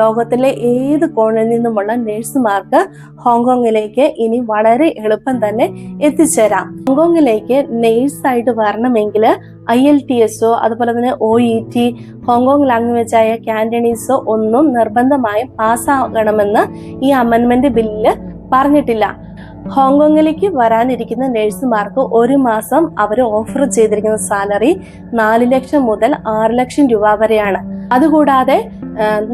ലോകത്തിലെ ഏത് കോണിൽ നിന്നുമുള്ള നഴ്സുമാർക്ക് ഹോങ്കോങ്ങിലേക്ക് ഇനി വളരെ എളുപ്പം തന്നെ എത്തിച്ചേരാം. ഹോങ്കോങ്ങിലേക്ക് നേഴ്സായിട്ട് വരണമെങ്കിൽ ഐ എൽ ടി എസോ അതുപോലെ തന്നെ O E T Hong Kong കാൻഡണീസോ ഒന്നും നിർബന്ധമായും പാസ്സാകണമെന്ന് ഈ അമെൻമെന്റ് ബില്ലിൽ പറഞ്ഞിട്ടില്ല. ഹോങ്കോങ്ങിലേക്ക് വരാനിരിക്കുന്ന നഴ്സുമാർക്ക് ഒരു മാസം അവർ ഓഫർ ചെയ്തിരിക്കുന്ന സാലറി നാല് ലക്ഷം മുതൽ ആറ് ലക്ഷം രൂപ വരെയാണ്. അതുകൂടാതെ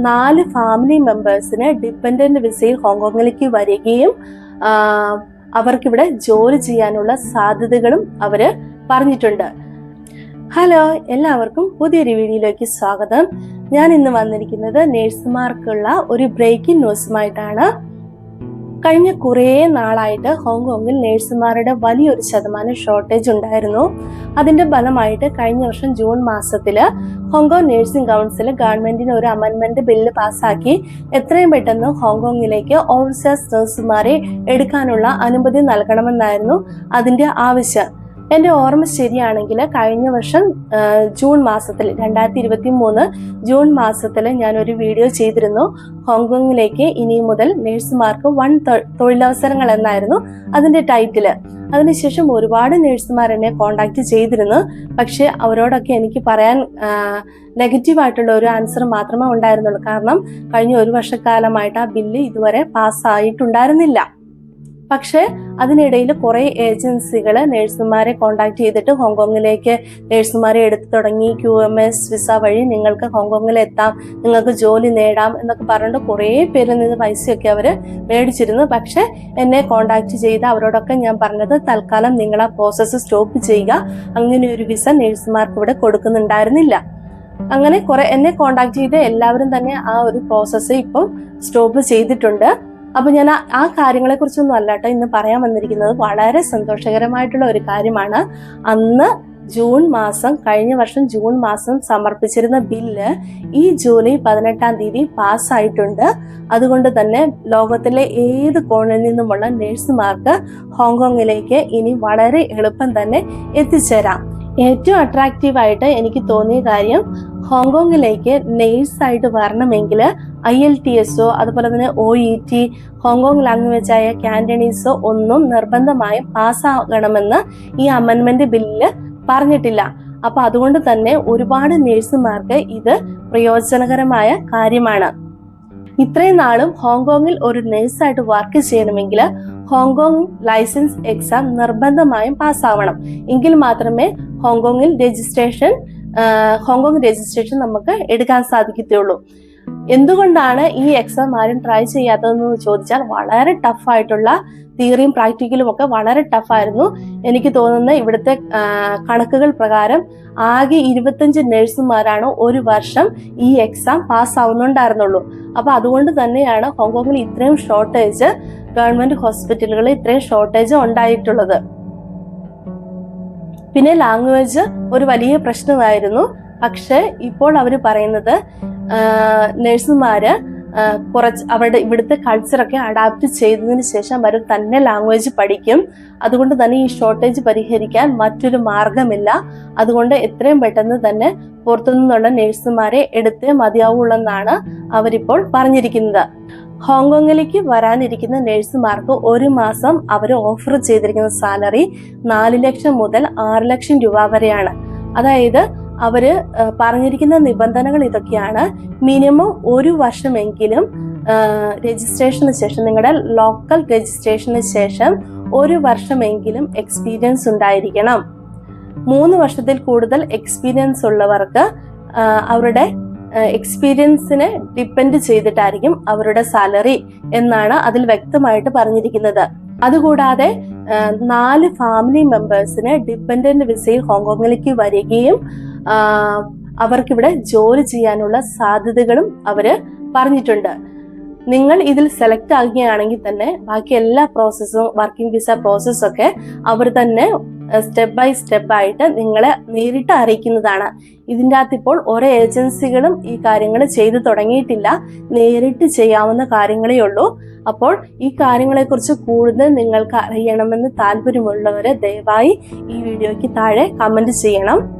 നാല് ഫാമിലി മെമ്പേഴ്സിന് ഡിപ്പെൻഡന്റ് വിസയിൽ ഹോങ്കോങ്ങിലേക്ക് വരികയും അവർക്കിവിടെ ജോലി ചെയ്യാനുള്ള സാധ്യതകളും അവർ പറഞ്ഞിട്ടുണ്ട്. ഹലോ എല്ലാവർക്കും പുതിയൊരു വീഡിയോയിലേക്ക് സ്വാഗതം. ഞാൻ ഇന്ന് വന്നിരിക്കുന്നത് നേഴ്സുമാർക്കുള്ള ഒരു ബ്രേക്കിംഗ് ന്യൂസുമായിട്ടാണ് കഴിഞ്ഞ കുറേ നാളായിട്ട് ഹോങ്കോങ്ങിൽ നേഴ്സുമാരുടെ വലിയൊരു ശതമാനം ഷോർട്ടേജ് ഉണ്ടായിരുന്നു. അതിന്റെ ഫലമായിട്ട് കഴിഞ്ഞ വർഷം ജൂൺ മാസത്തിൽ ഹോങ്കോങ് നഴ്സിംഗ് കൗൺസിൽ ഗവൺമെന്റിന് ഒരു അമെൻമെന്റ് ബില്ല് പാസ്സാക്കി. എത്രയും പെട്ടെന്ന് ഹോങ്കോങ്ങിലേക്ക് ഓവർസീസ് നഴ്സുമാരെ എടുക്കാനുള്ള അനുമതി നൽകണമെന്നായിരുന്നു അതിന്റെ ആവശ്യം. എന്റെ ഓർമ്മ ശരിയാണെങ്കിൽ കഴിഞ്ഞ വർഷം ജൂൺ മാസത്തിൽ രണ്ടായിരത്തി ഇരുപത്തി മൂന്ന് ജൂൺ മാസത്തിൽ ഞാനൊരു വീഡിയോ ചെയ്തിരുന്നു. ഹോങ്കോങ്ങിലേക്ക് ഇനി മുതൽ നഴ്സുമാർക്ക് വൺ തൊഴിലവസരങ്ങൾ എന്നായിരുന്നു അതിന്റെ ടൈറ്റിൽ അതിനുശേഷം ഒരുപാട് നേഴ്സുമാർ എന്നെ കോണ്ടാക്ട് ചെയ്തിരുന്നു. പക്ഷെ അവരോടൊക്കെ എനിക്ക് പറയാൻ നെഗറ്റീവ് ആയിട്ടുള്ള ഒരു ആൻസർ മാത്രമേ ഉണ്ടായിരുന്നുള്ളൂ. കാരണം കഴിഞ്ഞ ഒരു വർഷക്കാലമായിട്ട് ആ ബില്ല് ഇതുവരെ പാസ്സായിട്ടുണ്ടായിരുന്നില്ല പക്ഷേ അതിനിടയിൽ കുറേ ഏജൻസികൾ നഴ്സുമാരെ കോണ്ടാക്ട് ചെയ്തിട്ട് ഹോങ്കോങ്ങിലേക്ക് നഴ്സുമാരെ എടുത്തു തുടങ്ങി. ക്യു എം എസ് വിസ വഴി നിങ്ങൾക്ക് ഹോങ്കോങ്ങിൽ എത്താം നിങ്ങൾക്ക് ജോലി നേടാം എന്നൊക്കെ പറഞ്ഞിട്ട് കുറേ പേരിൽ നിന്ന് പൈസയൊക്കെ അവർ മേടിച്ചിരുന്നു. പക്ഷേ എന്നെ കോണ്ടാക്ട് ചെയ്ത് അവരോടൊക്കെ ഞാൻ പറഞ്ഞത് തൽക്കാലം നിങ്ങൾ ആ പ്രോസസ്സ് സ്റ്റോപ്പ് ചെയ്യുക. അങ്ങനെ ഒരു വിസ നഴ്സുമാർക്ക് ഇവിടെ കൊടുക്കുന്നുണ്ടായിരുന്നില്ല. അങ്ങനെ കുറെ എന്നെ കോണ്ടാക്ട് ചെയ്ത് എല്ലാവരും തന്നെ ആ ഒരു പ്രോസസ്സ് ഇപ്പം സ്റ്റോപ്പ് ചെയ്തിട്ടുണ്ട്. അപ്പൊ ഞാൻ ആ- ആ കാര്യങ്ങളെ കുറിച്ചൊന്നും അല്ല കേട്ടോ ഇന്ന് പറയാൻ വന്നിരിക്കുന്നത്. വളരെ സന്തോഷകരമായിട്ടുള്ള ഒരു കാര്യമാണ്. അന്ന് ജൂൺ മാസം കഴിഞ്ഞ വർഷം ജൂൺ മാസം സമർപ്പിച്ചിരുന്ന ബില്ല് ഈ ജൂലൈ പതിനെട്ടാം തീയതി പാസ്സായിട്ടുണ്ട്. അതുകൊണ്ട് തന്നെ ലോകത്തിലെ ഏത് കോണിൽ നിന്നുമുള്ള നഴ്സുമാർക്ക് ഹോങ്കോങ്ങിലേക്ക് ഇനി വളരെ എളുപ്പം തന്നെ എത്തിച്ചേരാം. ഏറ്റവും അട്രാക്റ്റീവായിട്ട് എനിക്ക് തോന്നിയ കാര്യം ഹോങ്കോങ്ങിലേക്ക് നേഴ്സായിട്ട് വരണമെങ്കിൽ ഐ എൽ ടി എസോ അതുപോലെ തന്നെ O E T Hong Kong കാൻഡണീസോ ഒന്നും നിർബന്ധമായും പാസ്സാകണമെന്ന് ഈ അമെൻമെന്റ് ബില്ലിൽ പറഞ്ഞിട്ടില്ല. അപ്പൊ അതുകൊണ്ട് തന്നെ ഒരുപാട് നേഴ്സുമാർക്ക് ഇത് പ്രയോജനകരമായ കാര്യമാണ്. ഇത്രയും നാളും ഹോങ്കോങ്ങിൽ ഒരു നേഴ്സായിട്ട് വർക്ക് ചെയ്യണമെങ്കിൽ ഹോങ്കോങ് ലൈസൻസ് എക്സാം നിർബന്ധമായും പാസ്സാവണം. എങ്കിൽ മാത്രമേ ഹോങ്കോങ്ങിൽ രജിസ്ട്രേഷൻ ഹോങ്കോങ് രജിസ്ട്രേഷൻ നമുക്ക് എടുക്കാൻ സാധിക്കത്തുള്ളൂ. എന്തുകൊണ്ടാണ് ഈ എക്സാം ആരും ട്രൈ ചെയ്യാത്തതെന്ന് ചോദിച്ചാൽ വളരെ ടഫായിട്ടുള്ള തിയറിയും പ്രാക്ടിക്കലും ഒക്കെ വളരെ ടഫായിരുന്നു എനിക്ക് തോന്നുന്നത് ഇവിടുത്തെ കണക്കുകൾ പ്രകാരം ആകെ ഇരുപത്തഞ്ച് നഴ്സുമാരാണ് ഒരു വർഷം ഈ എക്സാം പാസ്സാവുന്നുണ്ടായിരുന്നുള്ളൂ അപ്പൊ അതുകൊണ്ട് തന്നെയാണ് ഹോങ്കോങ്ങിൽ ഇത്രയും ഷോർട്ടേജ് ഗവൺമെന്റ് ഹോസ്പിറ്റലുകളിൽ ഇത്രയും ഷോർട്ടേജ് ഉണ്ടായിട്ടുള്ളത്. പിന്നെ ലാംഗ്വേജ് ഒരു വലിയ പ്രശ്നമായിരുന്നു. പക്ഷെ ഇപ്പോൾ അവർ പറയുന്നത് നഴ്സുമാര് കുറച്ച് അവരുടെ ഇവിടുത്തെ കൾച്ചറൊക്കെ അഡാപ്റ്റ് ചെയ്തതിന് ശേഷം അവർ തന്നെ ലാംഗ്വേജ് പഠിക്കും. അതുകൊണ്ട് തന്നെ ഈ ഷോർട്ടേജ് പരിഹരിക്കാൻ മറ്റൊരു മാർഗമില്ല. അതുകൊണ്ട് എത്രയും പെട്ടെന്ന് തന്നെ പുറത്തുനിന്നുള്ള നഴ്സുമാരെ എടുത്തേ മതിയാവുള്ളെന്നാണ് അവരിപ്പോൾ പറഞ്ഞിരിക്കുന്നത്. ഹോങ്കോങ്ങിലേക്ക് വരാനിരിക്കുന്ന നഴ്സുമാർക്ക് ഒരു മാസം അവർ ഓഫർ ചെയ്തിരിക്കുന്ന സാലറി നാല് ലക്ഷം മുതൽ ആറ് ലക്ഷം രൂപ വരെയാണ്. അതായത് അവർ പറഞ്ഞിരിക്കുന്ന നിബന്ധനകൾ ഇതൊക്കെയാണ്. മിനിമം ഒരു വർഷമെങ്കിലും രജിസ്ട്രേഷന് ശേഷം നിങ്ങളുടെ ലോക്കൽ രജിസ്ട്രേഷന് ശേഷം ഒരു വർഷമെങ്കിലും എക്സ്പീരിയൻസ് ഉണ്ടായിരിക്കണം. മൂന്ന് വർഷത്തിൽ കൂടുതൽ എക്സ്പീരിയൻസ് ഉള്ളവർക്ക് അവരുടെ എക്സ്പീരിയൻസിനെ ഡിപ്പെൻഡ് ചെയ്തിട്ടായിരിക്കും അവരുടെ സാലറി എന്നാണ് അതിൽ വ്യക്തമായിട്ട് പറഞ്ഞിരിക്കുന്നത്. അതുകൂടാതെ നാല് ഫാമിലി മെമ്പേഴ്സിന് ഡിപ്പെൻഡന്റ് വിസയിൽ ഹോങ്കോങ്ങിലേക്ക് വരികയും അവർക്കിവിടെ ജോലി ചെയ്യാനുള്ള സാധ്യതകളും അവർ പറഞ്ഞിട്ടുണ്ട്. നിങ്ങൾ ഇതിൽ സെലക്ട് ആകുകയാണെങ്കിൽ തന്നെ ബാക്കി എല്ലാ പ്രോസസ്സും വർക്കിംഗ് വിസ പ്രോസസ്സൊക്കെ അവർ തന്നെ സ്റ്റെപ്പ് ബൈ സ്റ്റെപ്പ് ആയിട്ട് നിങ്ങളെ നേരിട്ട് അറിയിക്കുന്നതാണ്. ഇതിന്റെ അകത്ത് ഇപ്പോൾ ഓരോ ഏജൻസികളും ഈ കാര്യങ്ങൾ ചെയ്തു തുടങ്ങിയിട്ടില്ല. നേരിട്ട് ചെയ്യാവുന്ന കാര്യങ്ങളേ ഉള്ളൂ. അപ്പോൾ ഈ കാര്യങ്ങളെക്കുറിച്ച് കൂടുതൽ നിങ്ങൾക്ക് അറിയണമെന്ന് താല്പര്യമുള്ളവർ ദയവായി ഈ വീഡിയോയ്ക്ക് താഴെ കമന്റ് ചെയ്യണം.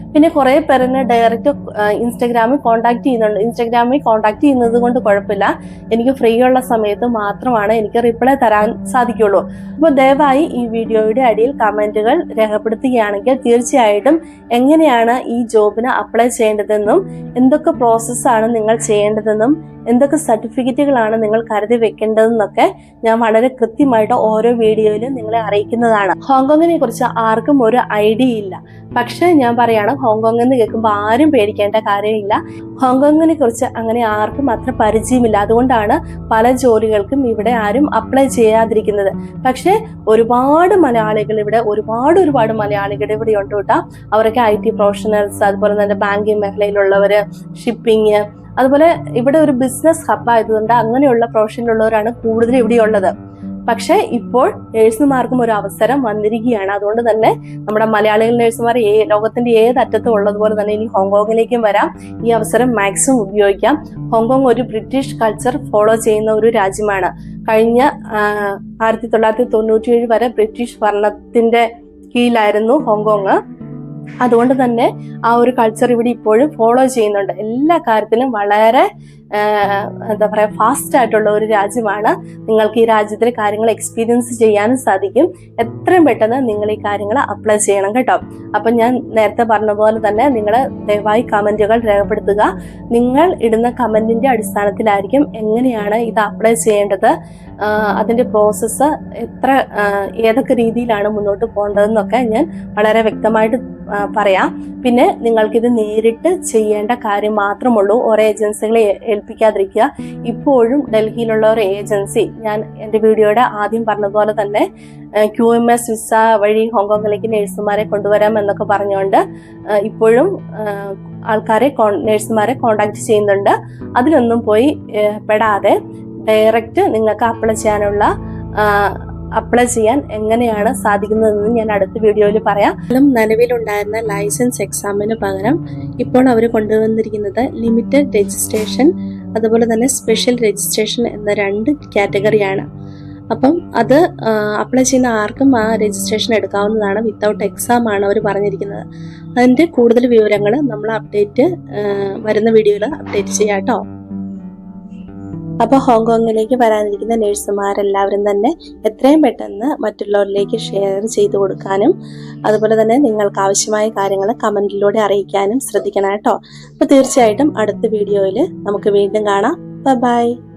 പിന്നെ കുറേ പേരെന്നെ ഡയറക്റ്റ് ഇൻസ്റ്റാഗ്രാമിൽ കോൺടാക്ട് ചെയ്യുന്നുണ്ട്. ഇൻസ്റ്റാഗ്രാമിൽ കോൺടാക്ട് ചെയ്യുന്നത് കൊണ്ട് കുഴപ്പമില്ല. എനിക്ക് ഫ്രീ ഉള്ള സമയത്ത് മാത്രമാണ് എനിക്ക് റിപ്ലൈ തരാൻ സാധിക്കുള്ളൂ. അപ്പോൾ ദയവായി ഈ വീഡിയോയുടെ അടിയിൽ കമന്റുകൾ രേഖപ്പെടുത്തുകയാണെങ്കിൽ തീർച്ചയായിട്ടും എങ്ങനെയാണ് ഈ ജോബിന് അപ്ലൈ ചെയ്യേണ്ടതെന്നും എന്തൊക്കെ പ്രോസസ്സാണ് നിങ്ങൾ ചെയ്യേണ്ടതെന്നും എന്തൊക്കെ സർട്ടിഫിക്കറ്റുകളാണ് നിങ്ങൾ കരുതി വെക്കേണ്ടതെന്നൊക്കെ ഞാൻ വളരെ കൃത്യമായിട്ട് ഓരോ വീഡിയോയിലും നിങ്ങളെ അറിയിക്കുന്നതാണ്. ഹോങ്കോങ്ങിനെ കുറിച്ച് ആർക്കും ഒരു ഐഡിയ ഇല്ല. പക്ഷേ ഞാൻ പറയാണ് ഹോങ്കോങ് എന്ന് കേൾക്കുമ്പോൾ ആരും പേടിക്കേണ്ട കാര്യമില്ല. ഹോങ്കോങ്ങിനെ കുറിച്ച് അങ്ങനെ ആർക്കും അത്ര പരിചയമില്ല. അതുകൊണ്ടാണ് പല ജോലികൾക്കും ഇവിടെ ആരും അപ്ലൈ ചെയ്യാതിരിക്കുന്നത്. പക്ഷേ ഒരുപാട് മലയാളികൾ ഇവിടെ ഒരുപാട് ഒരുപാട് മലയാളികൾ ഇവിടെ ഉണ്ട് കേട്ടോ. അവരൊക്കെ ഐ ടി പ്രൊഫഷണൽസ് അതുപോലെ തന്നെ ബാങ്കിങ് മേഖലയിലുള്ളവർ ഷിപ്പിംഗ് അതുപോലെ ഇവിടെ ഒരു ബിസിനസ് ഹബ് ആയതുകൊണ്ട് അങ്ങനെയുള്ള പ്രൊഫഷനിലുള്ളവരാണ് കൂടുതൽ ഇവിടെ ഉള്ളത്. പക്ഷേ ഇപ്പോൾ നേഴ്സുമാർക്കും ഒരു അവസരം വന്നിരിക്കുകയാണ്. അതുകൊണ്ട് തന്നെ നമ്മുടെ മലയാളികൾ നേഴ്സുമാർ ഏ ലോകത്തിന്റെ ഏത് അറ്റത്തും ഉള്ളതുപോലെ തന്നെ ഇനി ഹോങ്കോങ്ങിലേക്കും വരാം. ഈ അവസരം മാക്സിമം ഉപയോഗിക്കാം. ഹോങ്കോങ് ഒരു ബ്രിട്ടീഷ് കൾച്ചർ ഫോളോ ചെയ്യുന്ന ഒരു രാജ്യമാണ്. കഴിഞ്ഞ ആയിരത്തി തൊള്ളായിരത്തി തൊണ്ണൂറ്റിയേഴ് വരെ ബ്രിട്ടീഷ് ഭരണത്തിന്റെ കീഴിലായിരുന്നു ഹോങ്കോങ്. അതുകൊണ്ട് തന്നെ ആ ഒരു കൾച്ചർ ഇവിടെ ഇപ്പോഴും ഫോളോ ചെയ്യുന്നുണ്ട്. എല്ലാ കാര്യത്തിലും വളരെ എന്താ പറയുക ഫാസ്റ്റ് ആയിട്ടുള്ള ഒരു രാജ്യമാണ്. നിങ്ങൾക്ക് ഈ രാജ്യത്തിലെ കാര്യങ്ങൾ എക്സ്പീരിയൻസ് ചെയ്യാനും സാധിക്കും. എത്രയും പെട്ടെന്ന് നിങ്ങൾ ഈ കാര്യങ്ങൾ അപ്ലൈ ചെയ്യണം കേട്ടോ. അപ്പം ഞാൻ നേരത്തെ പറഞ്ഞ പോലെ തന്നെ നിങ്ങൾ ദയവായി കമന്റുകൾ രേഖപ്പെടുത്തുക. നിങ്ങൾ ഇടുന്ന കമന്റിന്റെ അടിസ്ഥാനത്തിലായിരിക്കും എങ്ങനെയാണ് ഇത് അപ്ലൈ ചെയ്യേണ്ടത്. അതിന്റെ പ്രോസസ്സ് എത്ര ഏതൊക്കെ രീതിയിലാണ് മുന്നോട്ട് പോകേണ്ടതെന്നൊക്കെ ഞാൻ വളരെ വ്യക്തമായിട്ട് പറയാം. പിന്നെ നിങ്ങൾക്കിത് നേരിട്ട് ചെയ്യേണ്ട കാര്യം മാത്രമുള്ളൂ. ഓരോ ഏജൻസികളെ ഏൽപ്പിക്കാതിരിക്കുക. ഇപ്പോഴും ഡൽഹിയിലുള്ള ഒരു ഏജൻസി ഞാൻ എന്റെ വീഡിയോയുടെ ആദ്യം പറഞ്ഞതുപോലെ തന്നെ ക്യു എം എസ് വിസ വഴി ഹോങ്കോങ്ങിലേക്ക് നഴ്സുമാരെ കൊണ്ടുവരാം എന്നൊക്കെ പറഞ്ഞുകൊണ്ട് ഇപ്പോഴും ആൾക്കാരെ നഴ്സുമാരെ കോണ്ടാക്ട് ചെയ്യുന്നുണ്ട്. അതിലൊന്നും പോയി പെടാതെ ഡയറക്റ്റ് നിങ്ങൾക്ക് അപ്ലൈ ചെയ്യാനുള്ള അപ്ലൈ ചെയ്യാൻ എങ്ങനെയാണ് സാധിക്കുന്നതെന്ന് ഞാൻ അടുത്ത വീഡിയോയിൽ പറയാം. നിലവിലുണ്ടായിരുന്ന ലൈസൻസ് എക്സാമിന് പകരം ഇപ്പോൾ അവർ കൊണ്ടുവന്നിരിക്കുന്നത് ലിമിറ്റഡ് രജിസ്ട്രേഷൻ അതുപോലെ തന്നെ സ്പെഷ്യൽ രജിസ്ട്രേഷൻ എന്ന രണ്ട് കാറ്റഗറിയാണ് അപ്പം അത് അപ്ലൈ ചെയ്യുന്ന ആർക്കും ആ രജിസ്ട്രേഷൻ എടുക്കാവുന്നതാണ് വിത്തൗട്ട് എക്സാം ആണ് അവർ പറഞ്ഞിരിക്കുന്നത്. അതിന്റെ കൂടുതൽ വിവരങ്ങൾ നമ്മൾ അപ്ഡേറ്റ് വരുന്ന വീഡിയോയിൽ അപ്ഡേറ്റ് ചെയ്യാം കേട്ടോ. അപ്പോൾ ഹോങ്കോങ്ങിലേക്ക് വരാനിരിക്കുന്ന നഴ്സുമാരെല്ലാവരും തന്നെ എത്രയും പെട്ടെന്ന് മറ്റുള്ളവരിലേക്ക് ഷെയർ ചെയ്തു കൊടുക്കാനും അതുപോലെ തന്നെ നിങ്ങൾക്ക് ആവശ്യമായ കാര്യങ്ങൾ കമന്റിലൂടെ അറിയിക്കാനും ശ്രദ്ധിക്കണം കേട്ടോ. അപ്പോൾ തീർച്ചയായിട്ടും അടുത്ത വീഡിയോയിൽ നമുക്ക് വീണ്ടും കാണാം. ബൈ